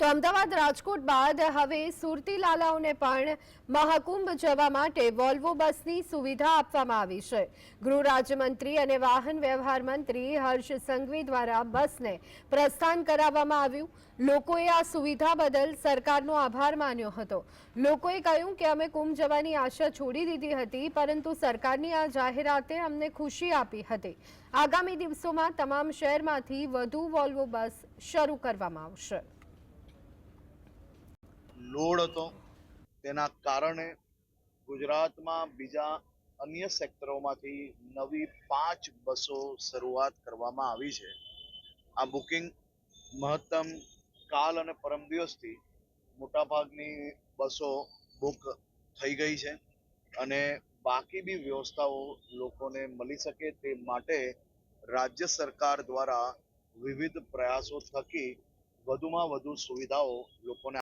તો અમદાવાદ રાજકોટ બાદ હવે સુરતી લાલાઓને પણ મહાકુંભ જવા માટે વોલ્વો બસની સુવિધા આપવામાં આવી છે. ગૃહ રાજ્યમંત્રી અને વાહન વ્યવહાર મંત્રી હર્ષ સંઘવી દ્વારા બસને પ્રસ્થાન કરાવવામાં આવ્યું. લોકોએ આ સુવિધા બદલ સરકારનો આભાર માન્યો હતો. લોકોએ કહ્યું કે અમે કુંભ જવાની આશા છોડી દીધી હતી, પરંતુ સરકારની આ જાહેરાતે અમને ખુશી આપી હતી. આગામી દિવસોમાં તમામ શહેરમાંથી વધુ વોલ્વો બસ શરૂ કરવામાં આવશે. લોડ હતો તેના કારણે ગુજરાતમાં બીજા અન્ય સેક્ટરોમાંથી નવી પાંચ બસો શરૂઆત કરવામાં આવી છે. આ બુકિંગ મહત્તમ કાલ અને પરમ દિવસથી મોટાભાગની બસો બુક થઈ ગઈ છે અને બાકી બી વ્યવસ્થાઓ લોકોને મળી શકે તે માટે રાજ્ય સરકાર દ્વારા વિવિધ પ્રયાસો થકી વધુમાં વધુ સુવિધાઓ લોકોને